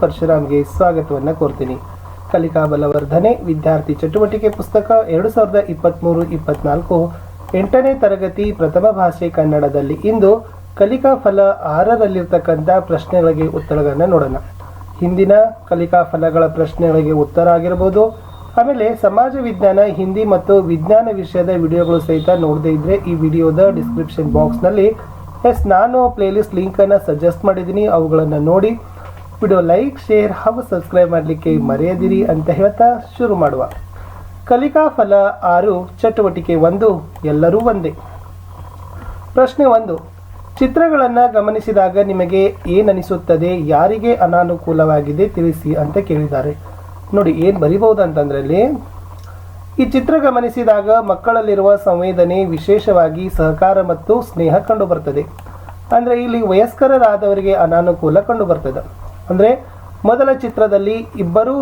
ಪರಶುರಾಮ್ಗೆ ಸ್ವಾಗತವನ್ನು ಕೋರ್ತೀನಿ. ಕಲಿಕಾ ಬಲವರ್ಧನೆ ವಿದ್ಯಾರ್ಥಿ ಚಟುವಟಿಕೆ ಪುಸ್ತಕ ಎರಡು ಸಾವಿರದ ಇಪ್ಪತ್ತ್ಮೂರು ಇಪ್ಪತ್ನಾಲ್ಕು, ಎಂಟನೇ ತರಗತಿ ಪ್ರಥಮ ಭಾಷೆ ಕನ್ನಡದಲ್ಲಿ ಇಂದು ಕಲಿಕಾ ಫಲ ಆರರಲ್ಲಿರ್ತಕ್ಕಂಥ ಪ್ರಶ್ನೆಗಳಿಗೆ ಉತ್ತರಗಳನ್ನು ನೋಡೋಣ. ಹಿಂದಿನ ಕಲಿಕಾ ಫಲಗಳ ಪ್ರಶ್ನೆಗಳಿಗೆ ಉತ್ತರ ಆಗಿರ್ಬೋದು. ಆಮೇಲೆ ಸಮಾಜ ವಿಜ್ಞಾನ, ಹಿಂದಿ ಮತ್ತು ವಿಜ್ಞಾನ ವಿಷಯದ ವಿಡಿಯೋಗಳು ಸಹಿತ ನೋಡದೇ ಇದ್ರೆ ಈ ವಿಡಿಯೋದ ಡಿಸ್ಕ್ರಿಪ್ಷನ್ ಬಾಕ್ಸ್ನಲ್ಲಿ ಎಸ್ ನಾನು ಪ್ಲೇಲಿಸ್ಟ್ ಲಿಂಕನ್ನು ಸಜೆಸ್ಟ್ ಮಾಡಿದ್ದೀನಿ. ಅವುಗಳನ್ನು ನೋಡಿ ವಿಡಿಯೋ ಲೈಕ್ ಶೇರ್ ಹಾಗೂ ಸಬ್ಸ್ಕ್ರೈಬ್ ಮಾಡಲಿಕ್ಕೆ ಮರೆಯದಿರಿ ಅಂತ ಹೇಳ್ತಾ ಶುರು ಮಾಡುವ. ಕಲಿಕಾ ಫಲ ಆರು, ಚಟುವಟಿಕೆ ಒಂದು, ಎಲ್ಲರೂ ಒಂದೇ. ಪ್ರಶ್ನೆ ಒಂದು, ಚಿತ್ರಗಳನ್ನು ಗಮನಿಸಿದಾಗ ನಿಮಗೆ ಏನನಿಸುತ್ತದೆ, ಯಾರಿಗೆ ಅನಾನುಕೂಲವಾಗಿದೆ ತಿಳಿಸಿ ಅಂತ ಕೇಳಿದ್ದಾರೆ. ನೋಡಿ, ಏನು ಬರಿಬಹುದು ಅಂತಂದ್ರೆ ಇಲ್ಲಿ ಈ ಚಿತ್ರ ಗಮನಿಸಿದಾಗ ಮಕ್ಕಳಲ್ಲಿರುವ ಸಂವೇದನೆ ವಿಶೇಷವಾಗಿ ಸಹಕಾರ ಮತ್ತು ಸ್ನೇಹ ಕಂಡುಬರ್ತದೆ. ಅಂದರೆ ಇಲ್ಲಿ ವಯಸ್ಕರಾದವರಿಗೆ ಅನಾನುಕೂಲ ಕಂಡು ಬರ್ತದೆ ಅಂದರೆ ಮೊದಲ ಚಿತ್ರದಲ್ಲಿ ಇಬ್ಬರು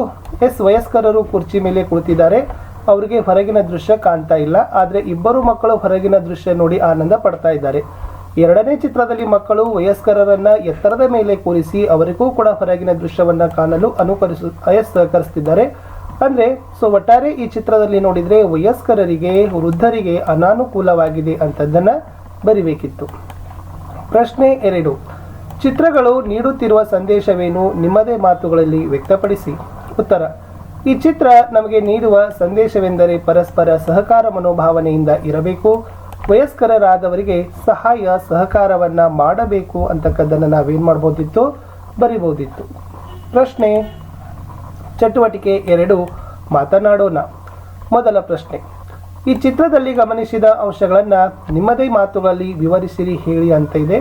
ಎಸ್ ವಯಸ್ಕರರು ಕುರ್ಚಿ ಮೇಲೆ ಕುಳಿತಿದ್ದಾರೆ. ಅವರಿಗೆ ಹೊರಗಿನ ದೃಶ್ಯ ಕಾಣ್ತಾ ಇಲ್ಲ. ಆದರೆ ಇಬ್ಬರು ಮಕ್ಕಳು ಹೊರಗಿನ ದೃಶ್ಯ ನೋಡಿ ಆನಂದ ಪಡ್ತಾ ಇದ್ದಾರೆ. ಎರಡನೇ ಚಿತ್ರದಲ್ಲಿ ಮಕ್ಕಳು ವಯಸ್ಕರರನ್ನ ಎತ್ತರದ ಮೇಲೆ ಕೂರಿಸಿ ಅವರಿಗೂ ಕೂಡ ಹೊರಗಿನ ದೃಶ್ಯವನ್ನ ಕಾಣಲು ಅನುಕರಿಸು ಸಹಕರಿಸ್ತಿದ್ದಾರೆ. ಅಂದ್ರೆ ಸೊ ಒಟ್ಟಾರೆ ಈ ಚಿತ್ರದಲ್ಲಿ ನೋಡಿದ್ರೆ ವಯಸ್ಕರರಿಗೆ, ವೃದ್ಧರಿಗೆ ಅನಾನುಕೂಲವಾಗಿದೆ ಅಂತದನ್ನ ಬರಿಬೇಕಿತ್ತು. ಪ್ರಶ್ನೆ ಎರಡು. ಚಿತ್ರಗಳು ನೀಡುತ್ತಿರುವ ಸಂದೇಶವೇನು ನಿಮ್ಮದೇ ಮಾತುಗಳಲ್ಲಿ ವ್ಯಕ್ತಪಡಿಸಿ. ಉತ್ತರ, ಈ ಚಿತ್ರ ನಮಗೆ ನೀಡುವ ಸಂದೇಶವೆಂದರೆ ಪರಸ್ಪರ ಸಹಕಾರ ಮನೋಭಾವನೆಯಿಂದ ಇರಬೇಕು. ವಯಸ್ಕರರಾದವರಿಗೆ ಸಹಾಯ ಸಹಕಾರವನ್ನು ಮಾಡಬೇಕು ಅಂತಕ್ಕದ್ದನ್ನು ನಾವೇನು ಮಾಡ್ಬೋದಿತ್ತು? ಬರಿಬೋದಿತ್ತು. ಪ್ರಶ್ನೆ, ಚಟುವಟಿಕೆ ಎರಡು, ಮಾತನಾಡೋಣ. ಮೊದಲ ಪ್ರಶ್ನೆ, ಈ ಚಿತ್ರದಲ್ಲಿ ಗಮನಿಸಿದ ಅಂಶಗಳನ್ನು ನಿಮ್ಮದೇ ಮಾತುಗಳಲ್ಲಿ ವಿವರಿಸಿರಿ, ಹೇಳಿ ಅಂತ ಇದೆ.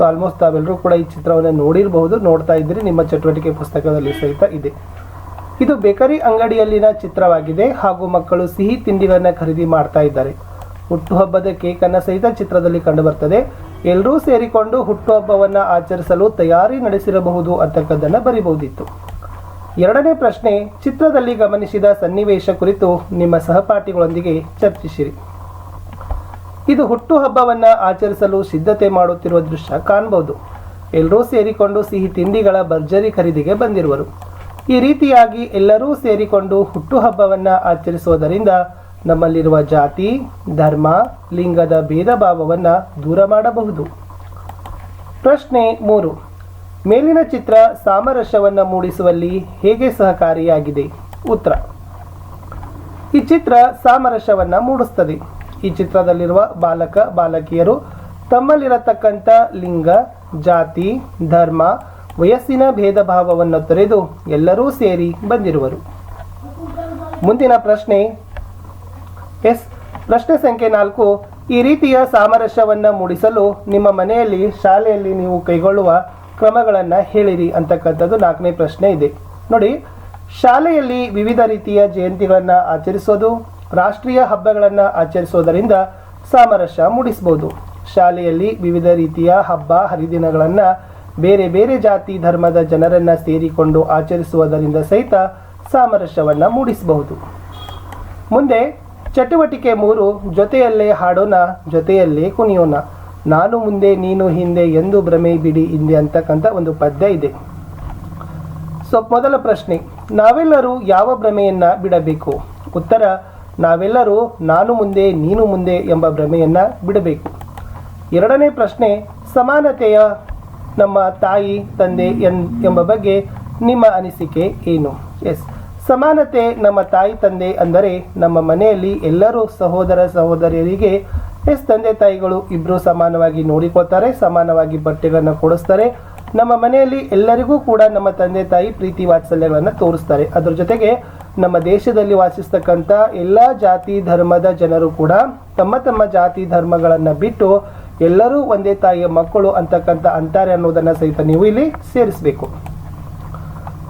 ಸೊ ಆಲ್ಮೋಸ್ಟ್ ತಾವೆಲ್ಲರೂ ಕೂಡ ಈ ಚಿತ್ರವನ್ನು ನೋಡಿರಬಹುದು, ನೋಡ್ತಾ ಇದ್ದೀರಿ. ನಿಮ್ಮ ಚಟುವಟಿಕೆ ಪುಸ್ತಕದಲ್ಲಿ ಸಹಿತ ಇದೆ. ಇದು ಬೇಕರಿ ಅಂಗಡಿಯಲ್ಲಿನ ಚಿತ್ರವಾಗಿದೆ. ಹಾಗೂ ಮಕ್ಕಳು ಸಿಹಿ ತಿಂಡಿಗಳನ್ನು ಖರೀದಿ ಮಾಡ್ತಾ ಇದ್ದಾರೆ. ಹುಟ್ಟುಹಬ್ಬದ ಕೇಕನ್ನು ಸಹಿತ ಚಿತ್ರದಲ್ಲಿ ಕಂಡುಬರ್ತದೆ. ಎಲ್ಲರೂ ಸೇರಿಕೊಂಡು ಹುಟ್ಟುಹಬ್ಬವನ್ನು ಆಚರಿಸಲು ತಯಾರಿ ನಡೆಸಿರಬಹುದು ಅಂತಕ್ಕದ್ದನ್ನು ಬರಿಬಹುದಿತ್ತು. ಎರಡನೇ ಪ್ರಶ್ನೆ, ಚಿತ್ರದಲ್ಲಿ ಗಮನಿಸಿದ ಸನ್ನಿವೇಶ ಕುರಿತು ನಿಮ್ಮ ಸಹಪಾಠಿಗಳೊಂದಿಗೆ ಚರ್ಚಿಸಿರಿ. ಇದು ಹುಟ್ಟುಹಬ್ಬವನ್ನ ಆಚರಿಸಲು ಸಿದ್ಧತೆ ಮಾಡುತ್ತಿರುವ ದೃಶ್ಯ ಕಾಣಬಹುದು. ಎಲ್ಲರೂ ಸೇರಿಕೊಂಡು ಸಿಹಿ ತಿಂಡಿಗಳ ಭರ್ಜರಿ ಖರೀದಿಗೆ ಬಂದಿರುವರು. ಈ ರೀತಿಯಾಗಿ ಎಲ್ಲರೂ ಸೇರಿಕೊಂಡು ಹುಟ್ಟುಹಬ್ಬವನ್ನ ಆಚರಿಸುವುದರಿಂದ ನಮ್ಮಲ್ಲಿರುವ ಜಾತಿ, ಧರ್ಮ, ಲಿಂಗದ ಭೇದ ಭಾವವನ್ನು ದೂರ ಮಾಡಬಹುದು. ಪ್ರಶ್ನೆ ಮೂರು. ಮೇಲಿನ ಚಿತ್ರ ಸಾಮರಸ್ಯವನ್ನು ಮೂಡಿಸುವಲ್ಲಿ ಹೇಗೆ ಸಹಕಾರಿಯಾಗಿದೆ? ಉತ್ತರ. ಈ ಚಿತ್ರ ಸಾಮರಸ್ಯವನ್ನು ಮೂಡಿಸ್ತದೆ. ಈ ಚಿತ್ರದಲ್ಲಿರುವ ಬಾಲಕ, ಬಾಲಕಿಯರು ತಮ್ಮಲ್ಲಿರತಕ್ಕಂಥ ಲಿಂಗ, ಜಾತಿ, ಧರ್ಮ, ವಯಸ್ಸಿನ ಭೇದ ಭಾವವನ್ನು ತೊರೆದು ಎಲ್ಲರೂ ಸೇರಿ ಬಂದಿರುವರು. ಮುಂದಿನ ಪ್ರಶ್ನೆ, ಎಸ್, ಪ್ರಶ್ನೆ ಸಂಖ್ಯೆ ನಾಲ್ಕು, ಈ ರೀತಿಯ ಸಾಮರಸ್ಯವನ್ನು ಮೂಡಿಸಲು ನಿಮ್ಮ ಮನೆಯಲ್ಲಿ, ಶಾಲೆಯಲ್ಲಿ ನೀವು ಕೈಗೊಳ್ಳುವ ಕ್ರಮಗಳನ್ನು ಹೇಳಿರಿ ಅಂತಕ್ಕಂಥದ್ದು ನಾಲ್ಕನೇ ಪ್ರಶ್ನೆ ಇದೆ. ನೋಡಿ, ಶಾಲೆಯಲ್ಲಿ ವಿವಿಧ ರೀತಿಯ ಜಯಂತಿಗಳನ್ನು ಆಚರಿಸೋದು ರಾಷ್ಟ್ರೀಯ ಹಬ್ಬಗಳನ್ನು ಆಚರಿಸೋದರಿಂದ ಸಾಮರಸ್ಯ ಮೂಡಿಸಬಹುದು ಶಾಲೆಯಲ್ಲಿ ವಿವಿಧ ರೀತಿಯ ಹಬ್ಬ ಹರಿದಿನಗಳನ್ನು ಬೇರೆ ಬೇರೆ ಜಾತಿ ಧರ್ಮದ ಜನರನ್ನು ಸೇರಿಕೊಂಡು ಆಚರಿಸುವುದರಿಂದ ಸಹಿತ ಸಾಮರಸ್ಯವನ್ನು ಮೂಡಿಸಬಹುದು. ಮುಂದೆ ಚಟುವಟಿಕೆ ಮೂರು, ಜೊತೆಯಲ್ಲೇ ಹಾಡೋಣ, ಜೊತೆಯಲ್ಲೇ ಕುಣಿಯೋಣ. ನಾನು ಮುಂದೆ, ನೀನು ಹಿಂದೆ ಎಂದು ಭ್ರಮೆ ಬಿಡಿ ಹಿಂದೆ ಅಂತಕ್ಕಂಥ ಒಂದು ಪದ್ಯ ಇದೆ. ಸೊ ಮೊದಲ ಪ್ರಶ್ನೆ. ನಾವೆಲ್ಲರೂ ಯಾವ ಭ್ರಮೆಯನ್ನು ಬಿಡಬೇಕು? ಉತ್ತರ ನಾವೆಲ್ಲರೂ ನಾನು ಮುಂದೆ, ನೀನು ಮುಂದೆ ಎಂಬ ಭ್ರಮೆಯನ್ನು ಬಿಡಬೇಕು. ಎರಡನೇ ಪ್ರಶ್ನೆ, ಸಮಾನತೆಯ ನಮ್ಮ ತಾಯಿ, ತಂದೆ ಎನ್ ಎಂಬ ಬಗ್ಗೆ ನಿಮ್ಮ ಅನಿಸಿಕೆ ಏನು? ಎಸ್. ಸಮಾನತೆ ನಮ್ಮ ತಾಯಿ, ತಂದೆ ಅಂದರೆ ನಮ್ಮ ಮನೆಯಲ್ಲಿ ಎಲ್ಲರೂ ಸಹೋದರ ಸಹೋದರಿಯರಿಗೆ, ಎಸ್ ತಂದೆ ತಾಯಿಗಳು ಇಬ್ಬರೂ ಸಮಾನವಾಗಿ ನೋಡಿಕೊಳ್ತಾರೆ, ಸಮಾನವಾಗಿ ಬಟ್ಟೆಗಳನ್ನು ಕೊಡಿಸ್ತಾರೆ. ನಮ್ಮ ಮನೆಯಲ್ಲಿ ಎಲ್ಲರಿಗೂ ಕೂಡ ನಮ್ಮ ತಂದೆ ತಾಯಿ ಪ್ರೀತಿ ವಾತ್ಸಲ್ಯಗಳನ್ನು ತೋರಿಸ್ತಾರೆ. ಅದರ ಜೊತೆಗೆ ನಮ್ಮ ದೇಶದಲ್ಲಿ ವಾಸಿಸ್ತಕ್ಕಂಥ ಎಲ್ಲ ಜಾತಿ ಧರ್ಮದ ಜನರು ಕೂಡ ತಮ್ಮ ತಮ್ಮ ಜಾತಿ ಧರ್ಮಗಳನ್ನು ಬಿಟ್ಟು ಎಲ್ಲರೂ ಒಂದೇ ತಾಯಿಯ ಮಕ್ಕಳು ಅಂತಕ್ಕಂಥ ಅಂತಾರೆ ಅನ್ನೋದನ್ನು ಸಹಿತ ನೀವು ಇಲ್ಲಿ ಸೇರಿಸಬೇಕು.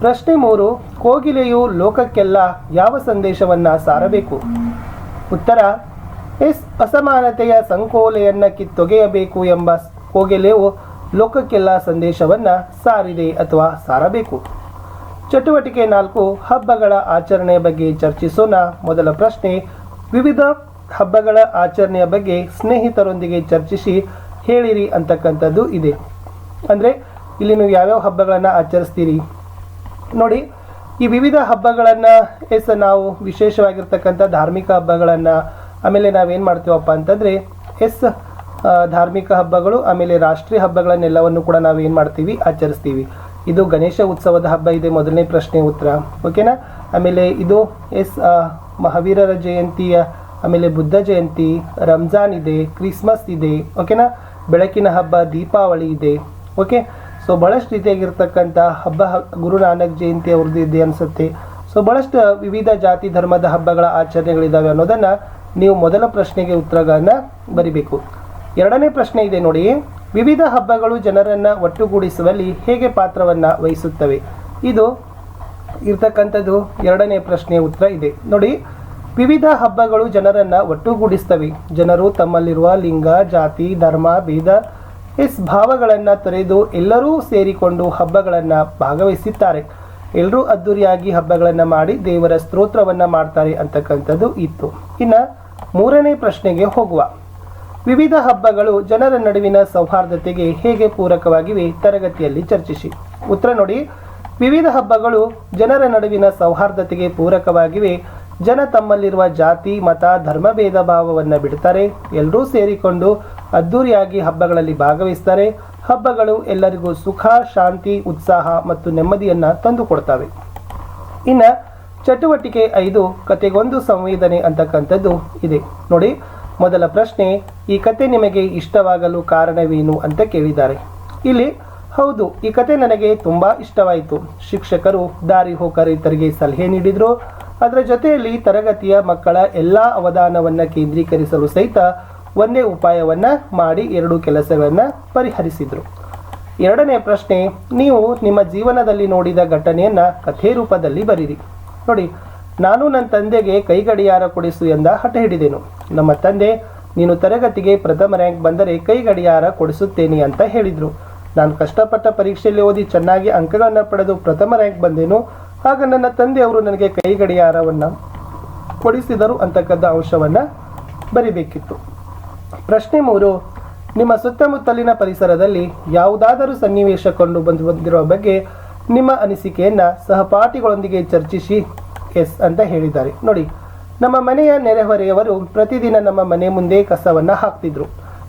ಪ್ರಶ್ನೆ ಮೂರು, ಕೋಗಿಲೆಯು ಲೋಕಕ್ಕೆಲ್ಲ ಯಾವ ಸಂದೇಶವನ್ನ ಸಾರಬೇಕು? ಉತ್ತರ, ಎಸ್, ಅಸಮಾನತೆಯ ಸಂಕೋಲೆಯನ್ನ ಕಿತ್ತೊಗೆಯಬೇಕು ಎಂಬ ಕೋಗಿಲೆಯು ಲೋಕಕ್ಕೆಲ್ಲ ಸಂದೇಶವನ್ನ ಸಾರಿದೆ ಅಥವಾ ಸಾರಬೇಕು? ಚಟುವಟಿಕೆ ನಾಲ್ಕು ಹಬ್ಬಗಳ ಆಚರಣೆಯ ಬಗ್ಗೆ ಚರ್ಚಿಸೋಣ. ಮೊದಲ ಪ್ರಶ್ನೆ, ವಿವಿಧ ಹಬ್ಬಗಳ ಆಚರಣೆಯ ಬಗ್ಗೆ ಸ್ನೇಹಿತರೊಂದಿಗೆ ಚರ್ಚಿಸಿ ಹೇಳಿರಿ ಅಂತಕ್ಕಂಥದ್ದು ಇದೆ. ಅಂದರೆ, ಇಲ್ಲಿ ನೀವು ಯಾವ್ಯಾವ ಹಬ್ಬಗಳನ್ನು ಆಚರಿಸ್ತೀರಿ? ನೋಡಿ, ಈ ವಿವಿಧ ಹಬ್ಬಗಳನ್ನು ಎಸ್ ನಾವು ವಿಶೇಷವಾಗಿರ್ತಕ್ಕಂಥ ಧಾರ್ಮಿಕ ಹಬ್ಬಗಳನ್ನು, ಆಮೇಲೆ ನಾವೇನು ಮಾಡ್ತೀವಪ್ಪ ಅಂತಂದರೆ, ಎಸ್ ಧಾರ್ಮಿಕ ಹಬ್ಬಗಳು, ಆಮೇಲೆ ರಾಷ್ಟ್ರೀಯ ಹಬ್ಬಗಳನ್ನೆಲ್ಲವನ್ನು ಕೂಡ ನಾವು ಏನು ಮಾಡ್ತೀವಿ, ಆಚರಿಸ್ತೀವಿ. ಇದು ಗಣೇಶ ಉತ್ಸವದ ಹಬ್ಬ, ಇದೆ ಮೊದಲನೇ ಪ್ರಶ್ನೆ ಉತ್ತರ. ಓಕೆನಾ ಆಮೇಲೆ ಇದು ಎಸ್ ಮಹಾವೀರರ ಜಯಂತಿಯ ಆಮೇಲೆ ಬುದ್ಧ ಜಯಂತಿ, ರಂಜಾನ್ ಇದೆ, ಕ್ರಿಸ್ಮಸ್ ಇದೆ ಓಕೆನಾ ಬೆಳಕಿನ ಹಬ್ಬ, ದೀಪಾವಳಿ ಇದೆ ಓಕೆ ಸೊ ಭಾಳಷ್ಟು ರೀತಿಯಾಗಿರ್ತಕ್ಕಂಥ ಹಬ್ಬ ಗುರು ನಾನಕ್ ಜಯಂತಿ ಅವ್ರದ್ದು ಇದೆ ಅನಿಸುತ್ತೆ. ಸೊ ಭಾಳಷ್ಟು ವಿವಿಧ ಜಾತಿ, ಧರ್ಮದ ಹಬ್ಬಗಳ ಆಚರಣೆಗಳಿದ್ದಾವೆ ಅನ್ನೋದನ್ನು ನೀವು ಮೊದಲ ಪ್ರಶ್ನೆಗೆ ಉತ್ತರಗಳನ್ನು ಬರಿಬೇಕು. ಎರಡನೇ ಪ್ರಶ್ನೆ ಇದೆ ನೋಡಿ. ವಿವಿಧ ಹಬ್ಬಗಳು ಜನರನ್ನು ಒಟ್ಟುಗೂಡಿಸುವಲ್ಲಿ ಹೇಗೆ ಪಾತ್ರವನ್ನು ವಹಿಸುತ್ತವೆ? ಇದು ಇರ್ತಕ್ಕಂಥದ್ದು ಎರಡನೇ ಪ್ರಶ್ನೆ ಉತ್ತರ ಇದೆ. ನೋಡಿ, ವಿವಿಧ ಹಬ್ಬಗಳು ಜನರನ್ನು ಒಟ್ಟುಗೂಡಿಸ್ತವೆ ಜನರು ತಮ್ಮಲ್ಲಿರುವ ಲಿಂಗ, ಜಾತಿ, ಧರ್ಮ, ಭೇದ, ಎಸ್ ಭಾವಗಳನ್ನು ತೊರೆದು ಎಲ್ಲರೂ ಸೇರಿಕೊಂಡು ಹಬ್ಬಗಳನ್ನು ಭಾಗವಹಿಸುತ್ತಾರೆ. ಎಲ್ಲರೂ ಅದ್ದೂರಿಯಾಗಿ ಹಬ್ಬಗಳನ್ನು ಮಾಡಿ ದೇವರ ಸ್ತೋತ್ರವನ್ನು ಮಾಡ್ತಾರೆ ಅಂತಕ್ಕಂಥದ್ದು ಇತ್ತು. ಇನ್ನು ಮೂರನೇ ಪ್ರಶ್ನೆಗೆ ಹೋಗುವ. ವಿವಿಧ ಹಬ್ಬಗಳು ಜನರ ನಡುವಿನ ಸೌಹಾರ್ದತೆಗೆ ಹೇಗೆ ಪೂರಕವಾಗಿವೆ ತರಗತಿಯಲ್ಲಿ ಚರ್ಚಿಸಿ. ಉತ್ತರ ನೋಡಿ. ವಿವಿಧ ಹಬ್ಬಗಳು ಜನರ ನಡುವಿನ ಸೌಹಾರ್ದತೆಗೆ ಪೂರಕವಾಗಿವೆ. ಜನ ತಮ್ಮಲ್ಲಿರುವ ಜಾತಿ, ಮತ, ಧರ್ಮ, ಭೇದ ಭಾವವನ್ನು ಬಿಡ್ತಾರೆ. ಎಲ್ಲರೂ ಸೇರಿಕೊಂಡು ಅದ್ದೂರಿಯಾಗಿ ಹಬ್ಬಗಳಲ್ಲಿ ಭಾಗವಹಿಸ್ತಾರೆ. ಹಬ್ಬಗಳು ಎಲ್ಲರಿಗೂ ಸುಖ, ಶಾಂತಿ, ಉತ್ಸಾಹ ಮತ್ತು ನೆಮ್ಮದಿಯನ್ನು ತಂದುಕೊಡ್ತವೆ. ಇನ್ನು ಚಟುವಟಿಕೆ ಐದು, ಕತೆಗೊಂದು ಸಂವೇದನೆ ಅಂತಕ್ಕಂಥದ್ದು ಇದೆ. ನೋಡಿ. ಮೊದಲ ಪ್ರಶ್ನೆ, ಈ ಕತೆ ನಿಮಗೆ ಇಷ್ಟವಾಗಲು ಕಾರಣವೇನು ಅಂತ ಕೇಳಿದ್ದಾರೆ. ಇಲ್ಲಿ, ಹೌದು, ಈ ಕತೆ ನನಗೆ ತುಂಬ ಇಷ್ಟವಾಯಿತು. ಶಿಕ್ಷಕರು ದಾರಿ ಹೋಕರಿತರಿಗೆ ಸಲಹೆ ನೀಡಿದರು. ಅದರ ಜೊತೆಯಲ್ಲಿ ತರಗತಿಯ ಮಕ್ಕಳ ಎಲ್ಲ ಅವಧಾನವನ್ನು ಕೇಂದ್ರೀಕರಿಸಲು ಸಹಿತ ಒಂದೇ ಉಪಾಯವನ್ನು ಮಾಡಿ ಎರಡು ಕೆಲಸಗಳನ್ನು ಪರಿಹರಿಸಿದರು. ಎರಡನೇ ಪ್ರಶ್ನೆ, ನೀವು ನಿಮ್ಮ ಜೀವನದಲ್ಲಿ ನೋಡಿದ ಘಟನೆಯನ್ನ ಕಥೆ ರೂಪದಲ್ಲಿ ಬರೀರಿ. ನೋಡಿ, ನಾನು ನನ್ನ ತಂದೆಗೆ ಕೈಗಡಿಯಾರ ಕೊಡಿಸು ಎಂದ ಹಠ ಹಿಡಿದೆನು. ನಮ್ಮ ತಂದೆ, ನೀನು ತರಗತಿಗೆ ಪ್ರಥಮ ರ್ಯಾಂಕ್ ಬಂದರೆ ಕೈಗಡಿಯಾರ ಕೊಡಿಸುತ್ತೇನೆ ಅಂತ ಹೇಳಿದರು. ನಾನು ಕಷ್ಟಪಟ್ಟ ಪರೀಕ್ಷೆಯಲ್ಲಿ ಓದಿ ಚೆನ್ನಾಗಿ ಅಂಕಗಳನ್ನು ಪಡೆದು ಪ್ರಥಮ ರ್ಯಾಂಕ್ ಬಂದೆನು. ಆಗ ನನ್ನ ತಂದೆಯವರು ನನಗೆ ಕೈಗಡಿಯಾರವನ್ನು ಕೊಡಿಸಿದರು ಅಂತಕ್ಕಂಥ ಅಂಶವನ್ನು ಬರಿಬೇಕಿತ್ತು. ಪ್ರಶ್ನೆ ಮೂರು, ನಿಮ್ಮ ಸುತ್ತಮುತ್ತಲಿನ ಪರಿಸರದಲ್ಲಿ ಯಾವುದಾದರೂ ಸನ್ನಿವೇಶ ಕಂಡು ಬಂದು ಬಂದಿರುವ ಬಗ್ಗೆ ನಿಮ್ಮ ಅನಿಸಿಕೆಯನ್ನು ಸಹಪಾಠಿಗಳೊಂದಿಗೆ ಚರ್ಚಿಸಿ, ಎಸ್ ಅಂತ ಹೇಳಿದ್ದಾರೆ. ನೋಡಿ ನಮ್ಮ ಮನೆಯ ನೆರೆಹೊರೆಯವರು ಪ್ರತಿದಿನ ನಮ್ಮ ಮನೆ ಮುಂದೆ ಕಸವನ್ನು ಹಾಕ್ತಿದ್ರು.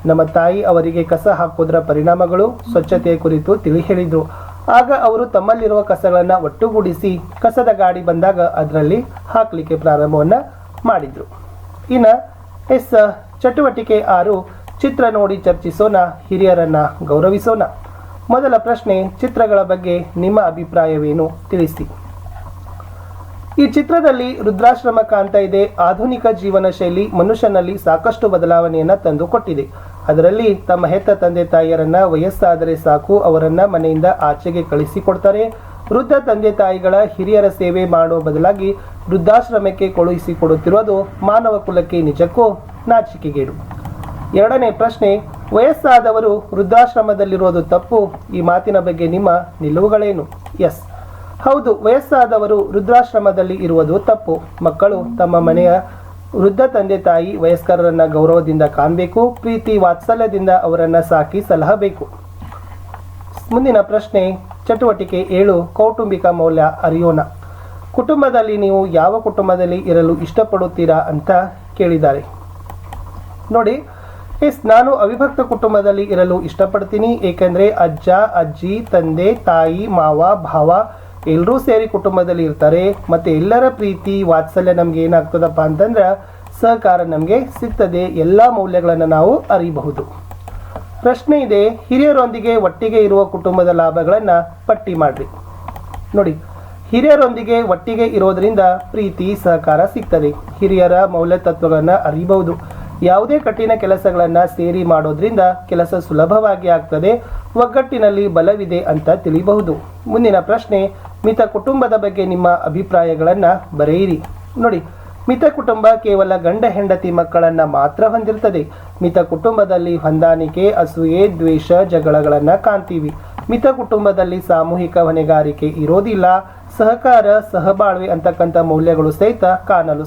ನಮ್ಮ ತಾಯಿ ಅವರಿಗೆ ಕಸ ಹಾಕೋದ್ರ ಪರಿಣಾಮಗಳು ಸ್ವಚ್ಛತೆಯ ಕುರಿತು ತಿಳಿ ಹೇಳಿದರು ಆಗ ಅವರು ತಮ್ಮಲ್ಲಿರುವ ಕಸಗಳನ್ನು ಒಟ್ಟುಗೂಡಿಸಿ ಕಸದ ಗಾಡಿ ಬಂದಾಗ ಅದರಲ್ಲಿ ಹಾಕಲಿಕ್ಕೆ ಪ್ರಾರಂಭವನ್ನು ಮಾಡಿದರು. ಇನ್ನು ಎಸ್ ಚಟುವಟಿಕೆ ಆರು, ಚಿತ್ರ ನೋಡಿ ಚರ್ಚಿಸೋಣ, ಹಿರಿಯರನ್ನ ಗೌರವಿಸೋಣ. ಮೊದಲ ಪ್ರಶ್ನೆ, ಚಿತ್ರಗಳ ಬಗ್ಗೆ ನಿಮ್ಮ ಅಭಿಪ್ರಾಯವೇನು ತಿಳಿಸಿ. ಈ ಚಿತ್ರದಲ್ಲಿ ರುದ್ರಾಶ್ರಮ ಕಾಣ್ತಾ ಇದೆ. ಆಧುನಿಕ ಜೀವನ ಶೈಲಿ ಮನುಷ್ಯನಲ್ಲಿ ಸಾಕಷ್ಟು ಬದಲಾವಣೆಯನ್ನು ತಂದು ಕೊಟ್ಟಿದೆ. ಅದರಲ್ಲಿ ತಮ್ಮ ಹೆತ್ತ ತಂದೆ ತಾಯಿಯರನ್ನ ವಯಸ್ಸಾದರೆ ಸಾಕು, ಅವರನ್ನ ಮನೆಯಿಂದ ಆಚೆಗೆ ಕಳಿಸಿಕೊಡ್ತಾರೆ ವೃದ್ಧ ತಂದೆ ತಾಯಿಗಳ ಹಿರಿಯರ ಸೇವೆ ಮಾಡುವ ಬದಲಾಗಿ ವೃದ್ಧಾಶ್ರಮಕ್ಕೆ ಕಳುಹಿಸಿಕೊಡುತ್ತಿರುವುದು ಮಾನವ ಕುಲಕ್ಕೆ ನಿಜಕ್ಕೂ ನಾಚಿಕೆಗೇಡು. ಎರಡನೇ ಪ್ರಶ್ನೆ, ವಯಸ್ಸಾದವರು ವೃದ್ಧಾಶ್ರಮದಲ್ಲಿರೋದು ತಪ್ಪು? ಈ ಮಾತಿನ ಬಗ್ಗೆ ನಿಮ್ಮ ನಿಲುವುಗಳೇನು? ಎಸ್. ಹೌದು, ವಯಸ್ಸಾದವರು ವೃದ್ಧಾಶ್ರಮದಲ್ಲಿ ಇರುವುದು ತಪ್ಪು. ಮಕ್ಕಳು ತಮ್ಮ ಮನೆಯ ವೃದ್ಧ ತಂದೆ ತಾಯಿ ವಯಸ್ಕರನ್ನ ಗೌರವದಿಂದ ಕಾಣಬೇಕು, ಪ್ರೀತಿ ವಾತ್ಸಲ್ಯದಿಂದ ಅವರನ್ನ ಸಾಕಿ ಸಲಹಬೇಕು. ಮುಂದಿನ ಪ್ರಶ್ನೆ, ಚಟುವಟಿಕೆ ಏಳು, ಕೌಟುಂಬಿಕ ಮೌಲ್ಯ ಅರಿಯೋಣ. ಕುಟುಂಬದಲ್ಲಿ ನೀವು ಯಾವ ಕುಟುಂಬದಲ್ಲಿ ಇರಲು ಇಷ್ಟಪಡುತ್ತೀರಾ ಅಂತ ಕೇಳಿದ್ದಾರೆ. ನೋಡಿ, ಎಸ್, ನಾನು ಅವಿಭಕ್ತ ಕುಟುಂಬದಲ್ಲಿ ಇರಲು ಇಷ್ಟಪಡ್ತೀನಿ, ಏಕೆಂದರೆ ಅಜ್ಜ, ಅಜ್ಜಿ, ತಂದೆ, ತಾಯಿ, ಮಾವ, ಭಾವ ಎಲ್ಲರೂ ಸೇರಿ ಕುಟುಂಬದಲ್ಲಿ ಇರ್ತಾರೆ, ಮತ್ತು ಎಲ್ಲರ ಪ್ರೀತಿ, ವಾತ್ಸಲ್ಯ ನಮ್ಗೆ ಏನಾಗ್ತದಪ್ಪ ಅಂತಂದ್ರೆ ಸಹಕಾರ ನಮಗೆ ಸಿಗ್ತದೆ, ಎಲ್ಲ ಮೌಲ್ಯಗಳನ್ನು ನಾವು ಅರಿಯಬಹುದು ಪ್ರಶ್ನೆ ಇದೆ, ಹಿರಿಯರೊಂದಿಗೆ ಒಟ್ಟಿಗೆ ಇರುವ ಕುಟುಂಬದ ಲಾಭಗಳನ್ನು ಪಟ್ಟಿ ಮಾಡಿರಿ. ನೋಡಿ, ಹಿರಿಯರೊಂದಿಗೆ ಒಟ್ಟಿಗೆ ಇರೋದರಿಂದ ಪ್ರೀತಿ, ಸಹಕಾರ ಸಿಗ್ತದೆ. ಹಿರಿಯರ ಮೌಲ್ಯ ತತ್ವಗಳನ್ನು ಅರಿಬಹುದು. ಯಾವುದೇ ಕಠಿಣ ಕೆಲಸಗಳನ್ನು ಸೇರಿ ಮಾಡೋದ್ರಿಂದ ಕೆಲಸ ಸುಲಭವಾಗಿ ಆಗ್ತದೆ, ಒಗ್ಗಟ್ಟಿನಲ್ಲಿ ಬಲವಿದೆ ಅಂತ ತಿಳಿಬಹುದು. ಮುಂದಿನ ಪ್ರಶ್ನೆ ಮಿತ ಕುಟುಂಬದ ಬಗ್ಗೆ ನಿಮ್ಮ ಅಭಿಪ್ರಾಯಗಳನ್ನು ಬರೆಯಿರಿ. ನೋಡಿ, ಮಿತ ಕುಟುಂಬ ಕೇವಲ ಗಂಡ ಹೆಂಡತಿ ಮಕ್ಕಳನ್ನ ಮಾತ್ರ ಹೊಂದಿರ್ತದೆ. ಮಿತ ಕುಟುಂಬದಲ್ಲಿ ಹೊಂದಾಣಿಕೆ, ಅಸೂಯೆ, ದ್ವೇಷ, ಜಗಳಗಳನ್ನು ಕಾಣ್ತೀವಿ. ಮಿತ ಕುಟುಂಬದಲ್ಲಿ ಸಾಮೂಹಿಕ ಹೊಣೆಗಾರಿಕೆ ಇರೋದಿಲ್ಲ. ಸಹಕಾರ, ಸಹಬಾಳ್ವೆ ಅಂತಕ್ಕಂಥ ಮೌಲ್ಯಗಳು ಸಹಿತ ಕಾಣಲು